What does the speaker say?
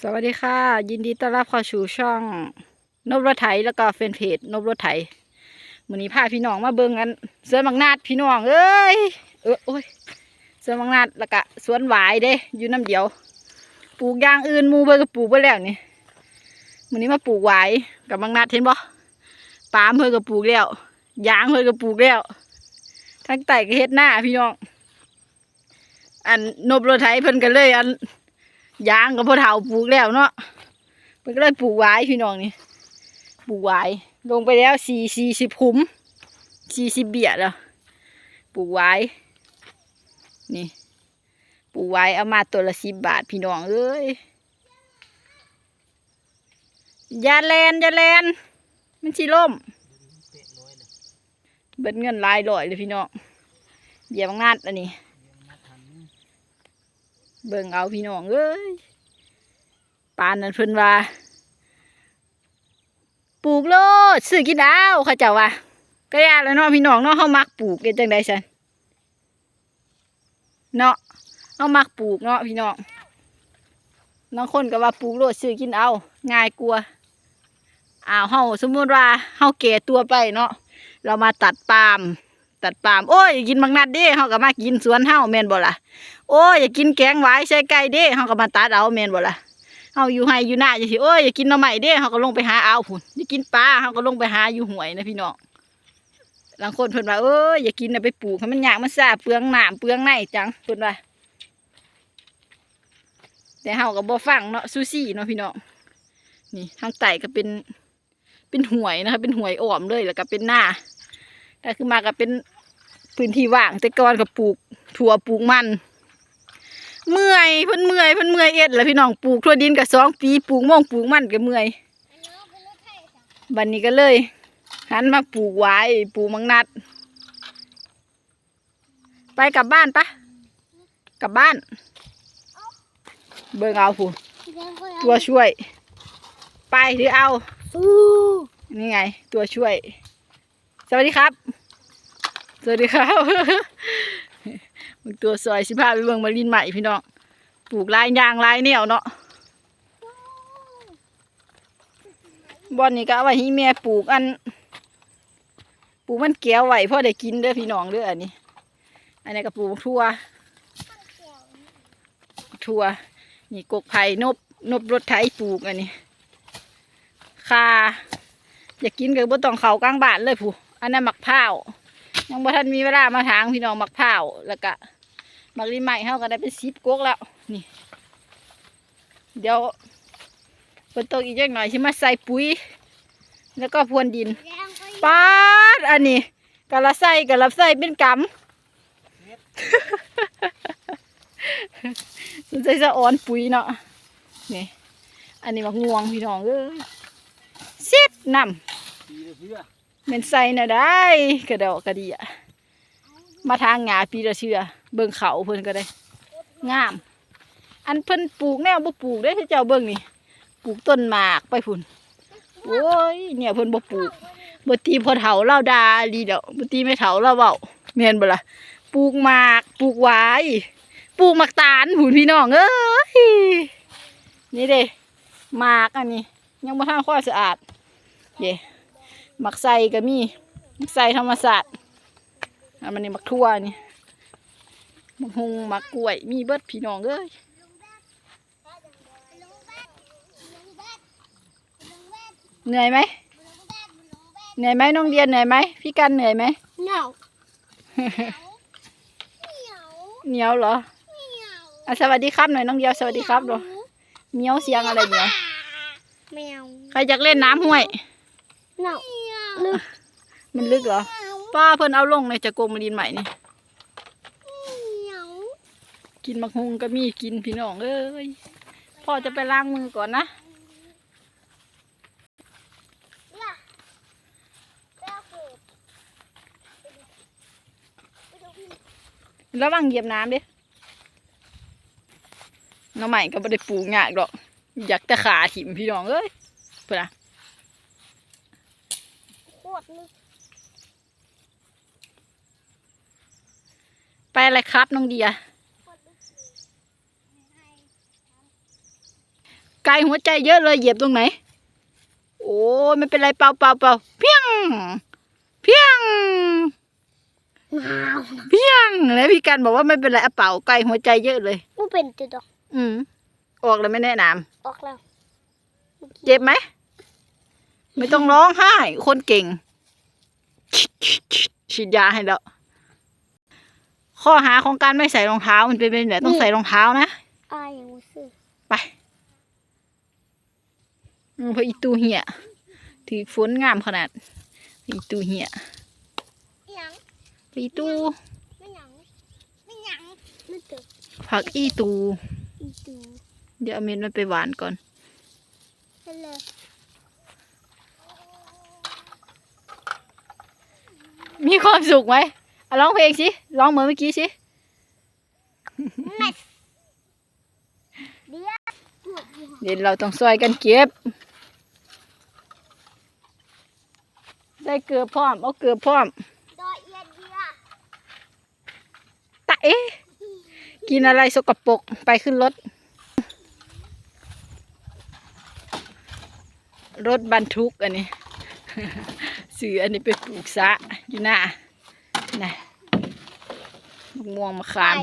สวัสดีค่ะ ยินดีต้อนรับเข้าสู่ช่องนบรถไถแล้วก็แฟนเพจนบรถไถมือนี้พาพี่น้องมาเบิ่งกันสวนบางนาดพี่น้องเอ้ยเออโอ้ยสวนบางนาดแล้วก็สวนหวายเด้อยู่น้ำเดียว ปลูกยางอื่นมูเบิ่งก็ปลูกไปแล้วนี่มือนี้มาปลูกหวายกับบางนาดเห็นบ่ปามเพิ่นก็ปลูกแล้วยางเพิ่นก็ปลูกแล้วทั้งไต่ก็เฮ็ดหน้าพี่น้อง อันนบรถไถเพิ่นก็เลยอัน ยางกับพ่อเฒ่าปลูกแล้วเนาะเพิ่นก็เลยปลูกไว้พี่น้องนี่ปลูกไว้ลงไปแล้วสี่สี่สิบขุมสี่สิบเบียดแล้วปลูกไว้นี่ปลูกไว้เอามาตัวละสิบบาทพี่น้องเอ้ยยาแลนยาแลนมันสิล่มเบิดเงินลายร้อยเลยพี่น้องเดี๋ยวงานอันนี้ เบิ่งเอาพี่น้องเอ้ยปานนั้นเพิ่นว่า ปลูกโลดซื้อกินดาวเขาเจ้าว่าก็ยาแล้วเนาะพี่น้องเนาะเฮามักปลูกเฮ็ดจังไดซั่นเนาะเฮามักปลูกเนาะพี่น้องบางคนก็ว่าปลูกโลดซื้อกินเอาง่ายกว่าอ้าวเฮาสมมุติว่าเฮาแก่ตัวไปเนาะเรามาตัดปาล์ม ตัดปามโอ้ยอยากินบางนัดเด้เฮาก็มากินสวนเฮาแม่นบ่ล่ะโอ้ยอยากกินแกงหวายใส่ไก่เด้เฮาก็มาตัดเอาแม่นบ่ล่ะเฮาอยู่ไห้อยู่หน้าจังซี่โอ้ยอยากกินหน่อไม้เด้เฮาก็ลงไปหาเอาพุ่นอยากกินปลาเฮาก็ลงไปหาอยู่ห้วยนะพี่น้องบางคนเพิ่นว่าเอ้ยอยากกินน่ะไปปลูกให้มันยากมันซ่าเปลืองน้ำเปลืองในจังเพิ่นว่าแต่เฮาก็บ่ฟังเนาะซูซี่เนาะพี่น้องนี่ทางใต้ก็เป็นเป็นห้วยนะคะเป็นห้วยอ้อมเลยแล้วก็เป็นหน้าแต่คือมาก็เป็น พื้นที่ว่างแต่ก่อนก็ปลูกถั่วปลูกมัน เมื่อยเพิ่นเมื่อยเพิ่นเมื่อยเอ็ดแล้วพี่น้องปลูกทั่วดินกับสองปีปลูกม่วงปลูกมันก็เมื่อยบัดนนี้ก็เลยหันมาปลูกไว้ปลูกมังนัด ไปกลับบ้านปะกลับบ้าน เบิ่งเอาผู้ตัวช่วย ไปหรือเอาสู้นี่ไง ตัวช่วย สวัสดีครับ สวัสดีครับมึงตัวซอยสิพาไปเบิ่งมาลินใหม่พี่น้อง ปลูกลายยางลายเนี่ยวเนาะบอนนี้ก็เอาไว้ให้แม่ปลูกอัน ปลูกมันเกี้ยวไว้พ่อได้กินเด้อพี่น้องเด้ออันนี้ อันนี้ก็ปลูกทั่ว ทั่ว นี่กกไผ่นบนบรถไถปลูกอันนี้คาอยากกินก็บ่ต้องเขากลางบ้านเลยผู้อันนั้นหมักพร้าว ยังบ่ทันมีเวลามาทางพี่น้องหมักพร้าแล้วก็หมักลิใหม่เฮาก็ได้เป็นสิบกกแล้วนี่ เดี๋ยวฝนตกอีกจักหน่อยสิมาใส่ปุ๋ย แล้วก็พรวนดินแรงก็ปาดอันนี้กะละใส่กะละใส่เป็นกำสนใจสะออนปุ๋ยเนาะนี่อันนี้มักม่วงพี่น้องเอ้ยเสียดนำ เชื่อเป็นใส่น่ะได้ กระดอกกระเดียมาทางหงาปีละเชื่อ เบิ่งเขาเพิ่นก็ได้ งาม อันเพิ่นปลูกแนวบ่ปลูกได้อเจ้าเบิ่งนี่ ปลูกต้นหมากไปพุ่น โอ้ย เนี่ยเพิ่นบ่ปลูกบ่ตีพอเฒ่าเล่าดาดีเด้อบ่ตีไม่เฒ่าเล่าเว้าแม่นบ่ล่ะปลูกหมาก ปลูกหวายปลูกหมากตาลหุ่นพี่น้องเอ้ย นี่เด้หมากอันนี้ ยังบ่ทันค่อยสะอาดเด้ หมักไส่ก็มีหมักไส่ธรรมศาสตร์อันมันนี่หมักทั่วนี่หมักฮงหมักกล้วย มีเบิดพี่น้องเอ้ยเหนื่อยไหมเหนื่อยไหมน้องเดียนเหนื่อยไหมพี่กันเหนื่อยไหมเหนียวเหนียวเหนียวเหรอเหนียวอะสวัสดีครับหน่อยน้องเดียวสวัสดีครับเหรอเหนียวเสียงอะไรเหนียวแมวใครอยากเล่นน้ำห้วยเหนียว ลึก มันลึกเหรอ ป้าเพิ่นเอาลงในจะโกงมาดินใหม่นี่กินมักฮงก็มีกินพี่น้องเอ้ยพ่อจะไปล้างมือก่อนนะระวังเหยียบน้ำดิน้องใหม่ก็ไม่ได้ปลูกยากดอก อยากแต่ขาถิ่มพี่น้องเอ้ยเพื่อนนะ โคตรลึกไปอะไรครับน้องเดียโคตรลึกไกลหัวใจเยอะเลยเหยียบตรงไหน โอ้ยไม่เป็นไรเปล่าเปล่าเปล่าเพียง เพียงหนาวเพียงแล้วพี่กันบอกว่าไม่เป็นไรอะเปล่าไกลหัวใจเยอะเลยกูเป็นจุดดอก อืมออกแล้วไม่แนะนออกแล้วำเจ็บไหม ไม่ต้องร้องไห้ คนเก่ง ฉีดยาให้แล้ว ข้อหาของการไม่ใส่รองเท้ามันเป็นไปไหนต้องใส่รองเท้านะอายอย่างรู้สึกไปอืมเพราะอีตูเหี่ยถือฝนงามขนาดอีตูเหี่ยหยังอีตูไม่หยังไม่หยังไม่เกิดผักอีตูอีตู เดี๋ยวเอาเม็ดมันไปหวานก่อน ฮัลโหล มีความสุขไหมเอาร้องเพลงสิร้องเหมือนเมื่อกี้สิแมสเดี๋ยวปวดหัวเดี๋ยวเราต้องซอยกันเก็บ ได้เกลือพร้อม เอาเกลือพร้อมดอยเอียดเดียตะเอ๊ะกินอะไรสกปรกไปขึ้นรถ รถบรรทุกอันนี้ ซื้ออันนี้ไปปลูกซะอยู่หน้านะมะม่วงมะขาม